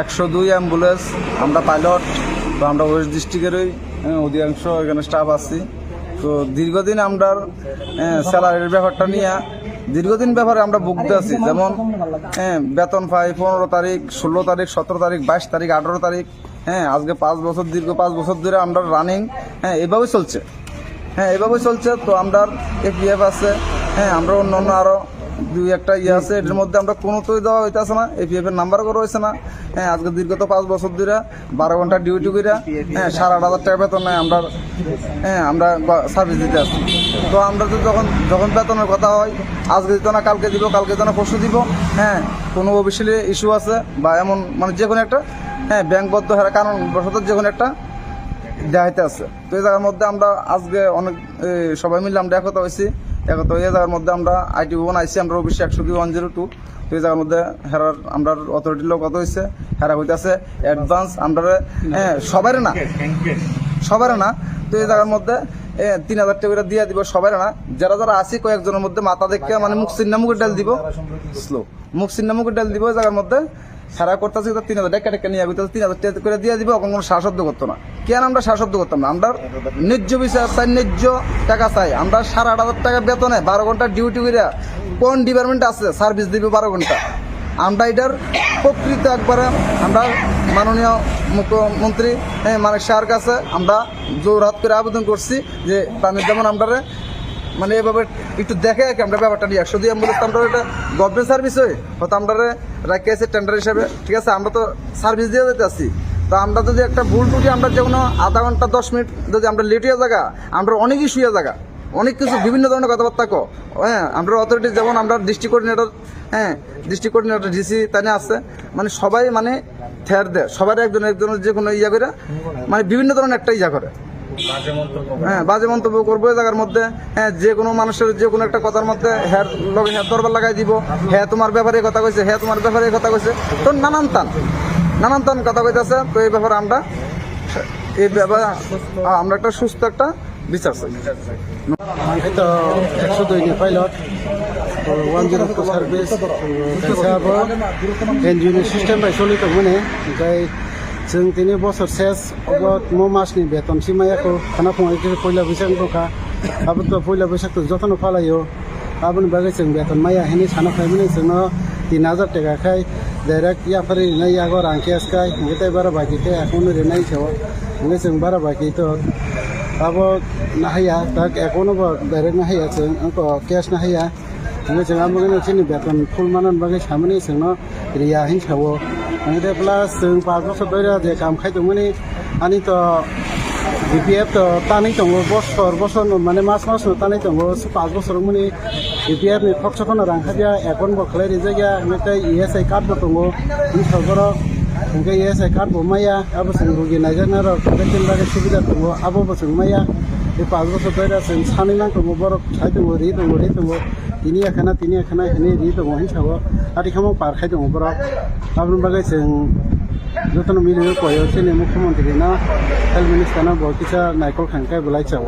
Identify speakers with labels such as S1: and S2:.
S1: একশো দুই অ্যাম্বুলেন্স আমরা পাইলট তো আমরা ওয়েস্ট ডিস্ট্রিক্টেরই হ্যাঁ, অধিকাংশ এখানে স্টাফ আছি। তো দীর্ঘদিন আমরা স্যালারির ব্যাপারটা নিয়ে দীর্ঘদিন ব্যাপারে আমরা ভুগতে আছি। যেমন হ্যাঁ, বেতন পাই পনেরো তারিখ ষোলো তারিখ সতেরো তারিখ বাইশ তারিখ আঠারো তারিখ হ্যাঁ আজকে পাঁচ বছর দীর্ঘ পাঁচ বছর ধরে আমরা রানিং হ্যাঁ এভাবেই চলছে। হ্যাঁ এভাবে চলছে তো আমরা এপিএফ আছে হ্যাঁ আমরা অন্য অন্য আরও দুই একটা ইয়ে আছে, এটার মধ্যে আমরা কোনোতেই দেওয়া হইতেছে না এপিএফ এর নাম্বার করা হয়েছে না। হ্যাঁ আজকে দীর্ঘত পাঁচ বছর ধরে বারো ঘণ্টা ডিউটি করে হ্যাঁ সাড়ে আট হাজার টাকা বেতন নেয় আমরা হ্যাঁ আমরা সার্ভিস দিতে আসি। তো আমরা তো যখন যখন বেতনের কথা হয়, আজকে দিত না, কালকে দিব, কালকে দিত না, পরশু দিব হ্যাঁ কোনো অফিসিয়ালি ইস্যু আছে বা এমন মানে যে কোনো একটা হ্যাঁ ব্যাংকবদ্ধ হারা কারণ বশত যে কোনো একটা দেখাইতে আছে তো এই জায়গার মধ্যে আমরা আজকে অনেক সবাই মিলে আমরা একতা হয়েছি একতা হয়ে জায়গার মধ্যে আমরা আইটি ভবন আইসি আমরা অফিসে একশো দুই ওয়ান জিরো টু তো এই জায়গার মধ্যে হেরার আমরা অথরিটির লোক কত হয়েছে হেরা হইতেছে অ্যাডভান্স আমরা হ্যাঁ সবাই না। সবার না। তো এই জায়গার মধ্যে তিন হাজার টাকা দিয়ে দিব সবাই না। যারা যারা আসি কয়েকজনের মধ্যে মাথা দেখে মানে মুখ চিন্না মুখের ডাল দিব। স্লো মুখ চিন্না মুখের ডাল দিব এই জায়গার মধ্যে। সারা করতেছে তিন হাজার টাকা টাকা নিয়ে আগে তিন হাজার করে দিয়ে দিব এখন কোনো শ্বাসব্দ করতো না। কেন আমরা শ্বাসব্দ করতাম না? আমরা ন্যায্য বিচার চাই ন্যায্য টাকা চাই। আমরা সাড়ে আট হাজার টাকা বেতনে বারো ঘণ্টা ডিউটি করে কোন ডিপার্টমেন্ট আছে সার্ভিস দিবে বারো ঘণ্টা। আমরা এটার প্রকৃত একবারে আমরা মাননীয় মুখ্যমন্ত্রী হ্যাঁ, মানিক শাহর কাছে আমরা জোর হাত করে আবেদন করছি যে তাদের যেমন আমরা মানে এভাবে একটু দেখে আর কি আমরা ব্যাপারটা নিয়ে একশো দিয়ে অ্যাম্বুলেন্স আমরা এটা গভর্নমেন্ট সার্ভিস হয়ে হয়তো আমরা রাখে আছে টেন্ডার হিসাবে। ঠিক আছে, আমরা তো সার্ভিস দিয়ে যেতে আসছি তো আমরা যদি একটা ভুল টুটি আমরা যে কোনো আধা ঘণ্টা, দশ মিনিট যদি আমরা লেট হয়ে জায়গা আমরা অনেক হয়ে জায়গা অনেক কিছু বিভিন্ন ধরনের কথাবার্তা কো হ্যাঁ আমরা অথরিটি যেমন আমরা ডিস্ট্রিক্ট কোঅর্ডিনেটর হ্যাঁ ডিস্ট্রিক্ট কোঅর্ডিনেটর ডিসি তাই আছে। মানে সবাই মানে থেয়ার দেয়। সবার একজন একজনের যে কোনো ইয়া করে মানে বিভিন্ন ধরনের একটা ইয়া করে। হ্যাঁ বাজে মন্তব্য করব এই জায়গার মধ্যে। হ্যাঁ যে কোনো মানুষের যে কোনো একটা কথার মধ্যে হ্যাঁ হ্যাঁ দরবার লাগাই দিব। হ্যাঁ তোমার ব্যাপারে কথা কইছে হ্যাঁ তোমার ব্যাপারে কথা কইছে। তো নানান তান নানান তান কথা কইতেছে। তো এই ব্যাপারে আমরা এই ব্যাপারে আমরা একটা সুস্থ একটা বিচার চাই।
S2: একশো দুই pilot one zero service NGO system by চলিত মানে जों दिनै बोसोर सेस अब म मासनि बेतन सिमायाखौ खाना फुङाव पयला बैसाग दंखा आबोथ' पयला बैसागखौ जथन फालायो आबोनि बागै जों बेतन माया हेनि साना फायमोन जोंनो तिन हाजार टेकाखाय डाइरेक्ट याफारि ओरैनो यागो रांखेसखाय ओमफ्राय बारा बाकिखाय एकाउन्ट ओरैनो हिसाबाव ओमफ्राय जों बारा बाकिथ' अब नाहैया दा एकाउन्टआव डाइरेक्ट नाहैया जों अंको कैश नाहैया ओमफ्राय जों आमगोनो जोंनि बेतन फुल मानान बागै सामोनि जोंनो रिया हिसाबो दे प्लस जों पाँच बसर धरिया जे काम खायदोंमोन आनि त बि पि एफ त तानै दङ बसर बसर माने मास मास तानै दङ पाँच बसर मुनि बि पि एफनि खक्सखौनो रांखादिया एकाउन्ट बखलायनाय जायगा ओमफ्राय इ एस आइ कार्डबो दङ इ सरकारा ओमफ्राय इ एस आइ कार्ड बमाया आबो जों रुगि नायजानार बेबायदिनो सुबिदा दङ आबो जों माया এই পাঁচ বছর ধরে আছেন। সানি না করব বরফ খাই দেবো রি দেবো রি দেবো। তিনি এখানা তিনি এখানা এখানে রি দেবো হিসাব আর এখানে পার খাই দেবো বরফ আপনার বাগাইছেন। যতন মিলিয়ে কয়েছেন মুখ্যমন্ত্রী না হেলথ মিনিস্টার না বকিসা নাইকল খাঙ্কায় বলাই চাও